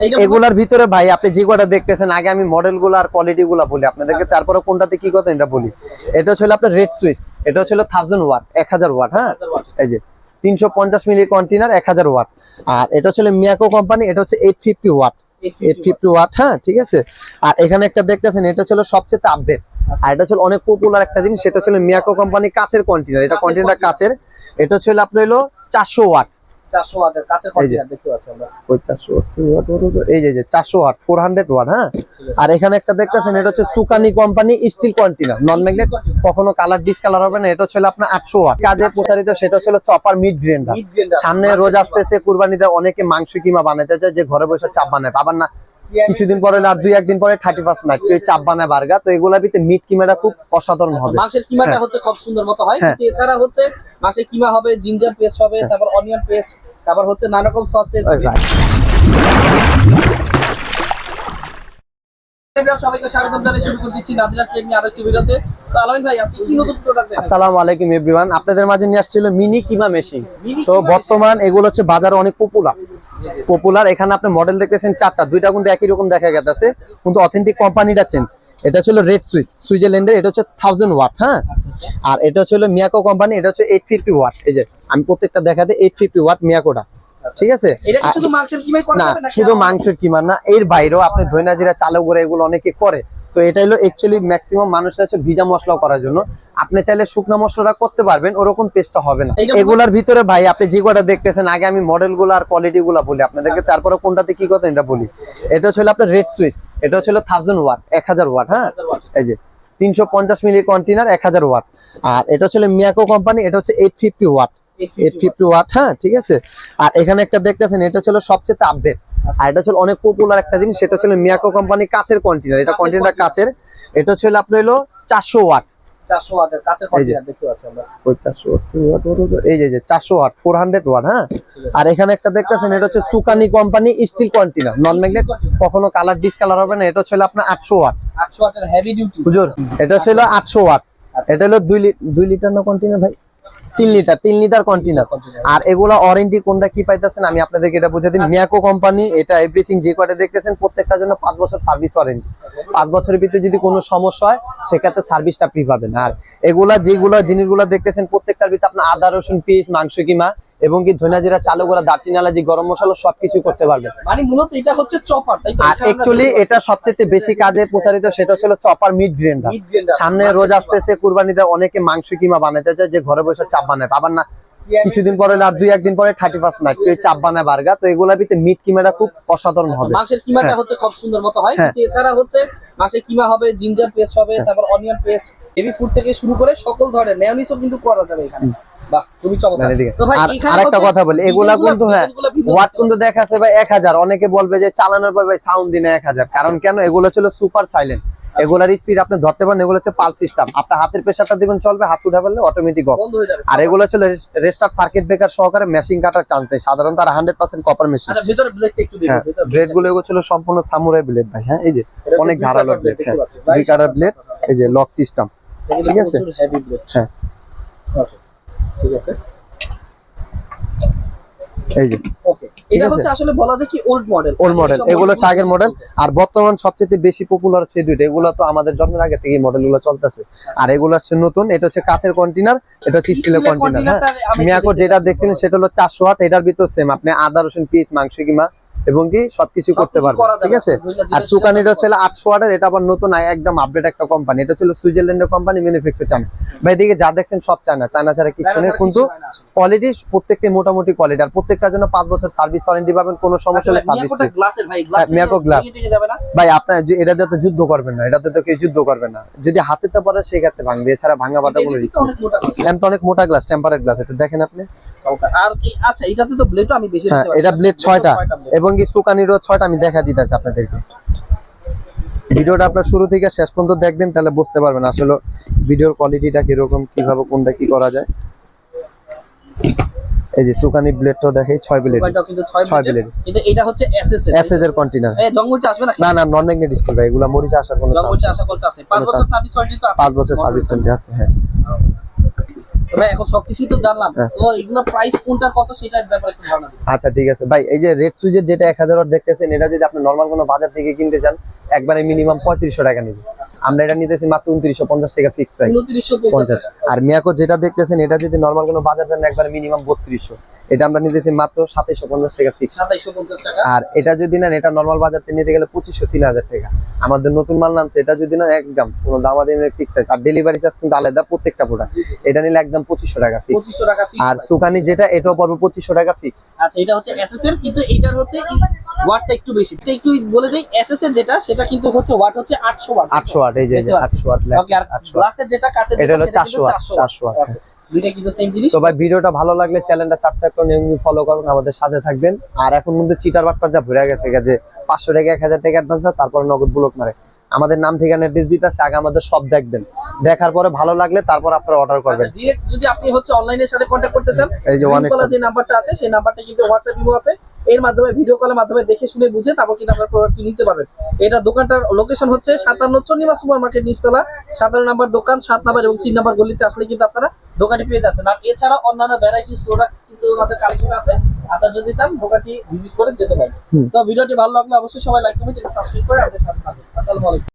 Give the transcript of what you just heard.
এগুলার ভিতরে ভাই আপনি যে কটা দেখতেছেন আগে আমি মডেলগুলো আর কোয়ালিটি গুলো বলি আপনাদেরকে। আচ্ছা। তারপরে কোনটাতে কি কথা এটা বলি। এটা হচ্ছে আপনার রেড সুইচ এটা হচ্ছে থাউজেন্ড ওয়াট এক হাজার ওয়াট হ্যাঁ? এই যে তিনশো পঞ্চাশ মিলি কন্টেনার এক হাজার ওয়াট আর এটা হচ্ছে মিয়াকো কোম্পানি এটা হচ্ছে eight fifty watt eight fifty watt হ্যাঁ ঠিক আছে? আর এখানে একটা দেখতেছেন এটা ছিল সবচেয়ে আপডেট আচ্ছা। আর এটা ছিল অনেক পপুলার একটা জিনিস সেটা ছিল মিয়াকো কোম্পানি কাচের কন্টেনার এটা কন্টেনার। কাচের। এটা ছিল আপনার হলো চারশো ওয়াট 400 ওয়াটের কাছের কন্টেনার দেখতে পাচ্ছি আমরা। ওই 400 ওয়াট, ওয়াট, ওয়াট, ওয়াট, এই যে যে চারশো ওয়াট ফোর হান্ড্রেড ওয়াট হ্যাঁ? আর এখানে একটা দেখতেছেন এটা হচ্ছে সুকানি company steel container non magnet. কখনো কালার ডিসকালার হবে না এটা ছিল আপনার ওয়াট। কাজে সেটা ছিল চপার মিড গ্রেন্ডার সামনে রোজ আসতেছে কুরবানিতে অনেকে মাংস কিমা বানাইতে চায় যে ঘরে বসে চাপ বানায় আবার না কিছুদিন পরে না দুই একদিন পরে থার্টি ফার্স্ট নাইট তুই চাপ বানায় বার্গা তো এগুলা ভিতরে মিট কিমাটা খুব অসাধারণ আচ্ছা, হবে মাংসের কিমাটা হ্যাঁ। হচ্ছে খুব সুন্দর মতো হয় হ্যাঁ। এছাড়া হচ্ছে মাংসের কিমা হবে জিঞ্জার পেস্ট হবে তারপর অনিয়ন পেস্ট তারপর হচ্ছে নানা রকম ভাই। সবাইকে স্বাগতম জানাই শুরু করে দিচ্ছি নাদিরা ট্রেড নিয়ে আরেকটি ভিডিওতে তো আলামিন ভাই আজকে কি নতুন প্রোডাক্ট আসসালামু আলাইকুম এভরিওয়ান আপনাদের মাঝে নিয়ে আসছিল মিনি কিমা মেশিন তো বর্তমান এগুলো হচ্ছে বাজারে অনেক পপুলার। পপুলার এখানে আপনি মডেল দেখতেছেন চারটা। দুইটা কিন্তু একই রকম দেখা গেছে। কিন্তু অথেন্টিক কোম্পানিটা চেঞ্জ এটা ছিল রেড সুইচ সুইজারল্যান্ডের এটা হচ্ছে থাউজেন্ড ওয়াট হ্যাঁ? আচ্ছা, আর এটা হচ্ছে মিয়াকো কোম্পানি এটা হচ্ছে এইট ফিফটি ওয়াট এই যে আমি প্রত্যেকটা দেখাতে এইট ফিফটি ওয়াট মিয়াকোটা ঠিক আছে? এটা শুধু মাংসের কিমাই করা না শুধু মাংসের কিমা না এর বাইরেও আপনি ধইনা জিরা চালু করে এগুলো অনেকে করে। তো এটা হলো অ্যাকচুয়ালি ম্যাক্সিমাম মানুষরা হচ্ছে ভিজা মশলা করার জন্য। আপনি চাইলে শুকনো মশলাটা করতে পারবেন ওরকম পেস্টটা হবে না। এগুলার ভিতরে ভাই আপনি যে কটা দেখতেছেন আগে আমি মডেলগুলো আর কোয়ালিটি গুলা বলি। আপনাদেরকে তারপরে কোনটাতে কি কথা এটা বলি। এটা হচ্ছে আপনার রেড সুইচ এটা হচ্ছে থাউজেন্ড ওয়াট এক হাজার ওয়াট হ্যাঁ? এই যে তিনশো পঞ্চাশ মিলি কন্টেনার এক হাজার ওয়াট আর এটা হচ্ছে মিয়াকো কোম্পানি এটা হচ্ছে eight fifty watt 850 eight fifty watt হ্যাঁ ঠিক আছে। আর এখানে একটা দেখতেছেন এটা ছিল সবচেয়ে আপডেট আর এটা ছিল অনেক পপুলার একটা জিনিস সেটা ছিল মিয়াকো কোম্পানি কাচের কন্টেনার এটা কন্টেনার কাচের এটা ছিল আপনার হলো চারশো ওয়াট 400 এই যে। চারশো ওয়াট ফোর হান্ড্রেড ওয়াট হ্যাঁ। আর এখানে একটা দেখতেছেন এটা হচ্ছে সুকানি company steel container non magnet কখনো কালার ডিসকালার হবে না এটা ছিল আপনার আটশো ওয়াট 800 ওয়াটের হেভি ডিউটি হুজুর এটা ছিল আটশো ওয়াট আচ্ছা। এটা হলো দুই দুই লিটার না কন্টেনার ভাই? তিন লিটার তিন লিটার কন্টেনার আর এগুলা ওয়ারেন্টি কোনটা কি পাইতেছেন আমি আপনাদেরকে এটা বুঝে দিই। মিয়াকো কোম্পানি এটা এভরিথিং যে কয়টা দেখতেছেন, প্রত্যেকটার জন্য পাঁচ বছর সার্ভিস ওয়ারেন্টি পাঁচ বছরের ভিতরে যদি কোনো সমস্যা হয়, সেক্ষেত্রে সার্ভিসটা ফ্রি পাবেন। আর এগুলা যেগুলা জিনিসগুলো দেখতেছেন, প্রত্যেকটার ভিতরে আপনার আদা, রসুন পিস মাংস কিমা এবং কি ধনিয়া জিরা চালু করা দারচিনি এলাচি গরম মশলা সবকিছু করতে পারবেন মানে মূলত এটা হচ্ছে চপার তাই তো? আর অ্যাকচুয়ালি এটা সবচেয়ে বেশি কাজে প্রচারিত সেটা হচ্ছে চপার মিড গ্রেন্ডার সামনে রোজ আসতেছে কুরবানিতে অনেকে মাংস কিমা বানাইতে চায় যে ঘরে বসে চাপ বানায়। আবার না কিছুদিন পরে আর দুই একদিন পরে থার্টি ফার্স্ট নাইট তুই চাপ বানায় বার্গা তো এগুলা ভিতরে মিট কিমাটা খুব অসাধারণ আচ্ছা, হবে। মাংসের কিমাটা হ্যাঁ। হচ্ছে খুব সুন্দর মতো হয়। হ্যাঁ। কিন্তু এছাড়া হচ্ছে মাংসের কিমা হবে জিঞ্জার পেস্ট হবে হ্যাঁ। তারপর অনিয়ন পেস্ট হেভি ফুড থেকে শুরু করে সকল ধরনের মেয়োনিজও কিন্তু করা যাবে এখানে। মানে আরেকটা কথা বলি এগুলা কিন্তু হ্যাঁ ওয়াট কিন্তু দেখা আছে ভাই এক হাজার। অনেকে বলবে যে চালানোর পর ভাই সাউন্ড দিনে এক হাজার। কারণ কেন? এগুলো ছিল সুপার সাইলেন্ট এগুলার স্পিড আপনি ধরতে পারেন এগুলো হচ্ছে পাল সিস্টেম আপনার হাতের প্রেসারটা দিবেন চলবে হাত উঠে অটোমেটিক অফ হয়ে আর এগুলো রেস্টার সার্কিট ব্রেকার সহকারে মেশিন কাটার চান্স নেই সাধারণত আর হান্ড্রেড পার্সেন্ট কপার মেশিন আচ্ছা হ্যাঁ ব্লেডগুলো এগুলো ছিল সম্পূর্ণ সামুরাই ব্লেড ভাই। হ্যাঁ এই যে অনেক ধারালো ব্লেড হ্যাঁ। দুই কাটার ব্লেড এই যে লক সিস্টেম ঠিক আছে? হ্যাঁ। ঠিক আছে? এই যে। ওকে এটা হচ্ছে আসলে বলা যায় কি ওল্ড মডেল ওল্ড মডেল এগুলো হচ্ছে আগের মডেল আর বর্তমান সবচেয়ে বেশি পপুলার হচ্ছে এই দুইটা। এগুলো তো আমাদের জন্মের আগে থেকে মডেলগুলো চলতেছে। আর এগুলো হচ্ছে নতুন। এটা হচ্ছে কাঁচের কন্টেনার এটা হচ্ছে স্টিলের কন্টেনার হ্যাঁ? মিয়াকো যেটা দেখছিলেন সেটা হলো চারশো এটার ভিতর সেম আপনি আদা রসুন পিস মাংস কিমা এবং কি সবকিছু করতে যাবে। ঠিক আছে? আর সুকানির হচ্ছে আটশো ওয়াটের এটা আবার নতুন একদম আপডেট একটা কোম্পানি এটা ছিল সুইজারল্যান্ডের কোম্পানি ম্যানুফ্যাকচার চায়না ভাই দিকে যা দেখছেন সব চায়না চায়না ছাড়া কিছু নেই কিন্তু। কোয়ালিটি প্রত্যেকটি মোটামুটি কোয়ালিটি আর প্রত্যেকটার জন্য পাঁচ বছর সার্ভিস ওয়ারেন্টি পাবেন কোনো সমস্যা হলে সার্ভিস গ্লাস মিয়াকো না? ভাই আপনার এটাতে তো যুদ্ধ করবেন না। এটাতে তো কেউ যুদ্ধ করবে না। যদি হাতে তো পরে সেক্ষেত্রে ভাঙবে। এছাড়া ভাঙা বাটা কোনো এদিকে তো অনেক মোটা গ্লাস টেম্পারেট গ্লাস এটা দেখেন আপনি। আর আচ্ছা এটাতে তো ব্লেডও আমি বেশি হ্যাঁ এটা ব্লেড ছয়টা। এবং কি সুকানিরও আমি দেখা দিতেছি আপনাদেরকে। ভিডিওটা আপনার শুরু থেকে শেষ পর্যন্ত দেখবেন তাহলে বুঝতে পারবেন আসলে ভিডিওর কোয়ালিটিটা কীরকম কীভাবে কোনটা কি করা যায়। এই যে সুকানি ব্লেডটাও দেখে ব্লেড কিন্তু। কিন্তু এটা হচ্ছে এসএস এর এসএস এর কন্টেনার এই জঙ্গলটা আসবে না? না না নন ম্যাগনেট স্টিল ভাই এগুলা মরিচা আসার কোনো জঙ্গলটা আছে বছর সার্ভিস ওয়ারেন্টি তো আছে। পাঁচ বছর সার্ভিস ওয়ারেন্টি আছে হ্যাঁ। ভাই এখন সবকিছুই তো জানলাম। হ্যাঁ। তো এগুলো প্রাইস কোনটার কত সেটার ব্যাপারে একটু ধারণা আচ্ছা ঠিক আছে। ভাই এই যে রেড সুইজের যেটা এক হাজার দেখতেছেন এটা যদি আপনি নর্মাল কোনো বাজার থেকে কিনতে চান একবারে মিনিমাম পঁয়ত্রিশশো টাকা নেবে। আমরা এটা নিতেছি মাত্র উনত্রিশশো পঞ্চাশ টাকা ফিক্স প্রাইস উনত্রিশশো পঞ্চাশ পঞ্চাশ। আর মিয়াকো যেটা দেখতেছেন এটা যদি নর্মাল কোনো বাজার দেন একবার মিনিমাম বত্রিশশো। এটা আমরা নিতেছি মাত্র সাতাইশো পঞ্চাশ টাকা ফিক্স টাকা? আর এটা যদি নেন এটা নর্মাল বাজার থেকে নিতে গেলে পঁচিশশো তিন হাজার টাকা। আমাদের নতুন মাল নামছে এটা যদি না একদম কোনো দামাদি ফিক্স প্রাইস আর ডেলিভারি চার্জ কিন্তু আলাদা প্রত্যেকটা প্রোডাক্ট। এটা নিলে একদম পঁচিশশো টাকা ফিক্স আর। সুকানি যেটা এটাও পড়বে পঁচিশশো টাকা ফিক্সড আচ্ছা এটা হচ্ছে এসএস এর কিন্তু এটার হচ্ছে ওয়াটটা একটু বেশি। এটা একটু বলে দেই এসএস এর যেটা সেটা কিন্তু হচ্ছে ওয়াট হচ্ছে 800 ওয়াট আটশো ওয়াট এই যে এই যে দেখতে পাচ্ছি। আটশো ওয়াট ওকে আর গ্লাসের যেটা কাঁচের এটা হলো যেটা, 400 ওয়াট, 400 ওয়াট। তো ভাই ভিডিওটা ভালো লাগলে চ্যানেলটা সাবস্ক্রাইব করুন এমনি ফলো করুন আমাদের সাথে থাকবেন। আর এখন মধ্যে চিটার বাটপার যা ভরে গেছে যে পাঁচশো টাকা এক হাজার টাকা অ্যাডভান্স তারপর নগদ ব্লক মারে। আমাদের নাম ঠিকানা অ্যাড্রেস দিতে আছে আগে আমাদের সব দেখবেন। দেখার পরে ভালো লাগলে তারপর আপনারা অর্ডার করবেন। আচ্ছা ডিরেক্ট যদি আপনি হচ্ছে অনলাইনের সাথে কন্ট্যাক্ট করতে চান এই যে Green যে নাম্বারটা আছে সেই নাম্বারটা কিন্তু হোয়াটসঅ্যাপ ইমো আছে। এর মাধ্যমে ভিডিও কলের মাধ্যমে দেখে শুনে বুঝে তারপর কিন্তু আপনার প্রোডাক্টটি নিতে পারবেন। এটা দোকানটার লোকেশন হচ্ছে সাতান্ন চন্ডিমা সুপার মার্কেট নিচতলা। সাতান্ন নাম্বার দোকান সাত নাম্বার এবং তিন নাম্বার গলিতে আসলে কিন্তু আপনারা দোকানটি পেয়ে যাচ্ছেন। আর এছাড়া অন্যান্য ভ্যারাইটিস প্রোডাক্ট কিন্তু আমাদের কালেকশন আছে। আপনার যদি চান দোকানটি ভিজিট করে যেতে পারেন। তো ভিডিওটি ভালো লাগলে অবশ্যই সবাই লাইক কমেন্ট এবং সাবস্ক্রাইব করে আমাদের সাথে থাকবেন আসসালামু আলাইকুম।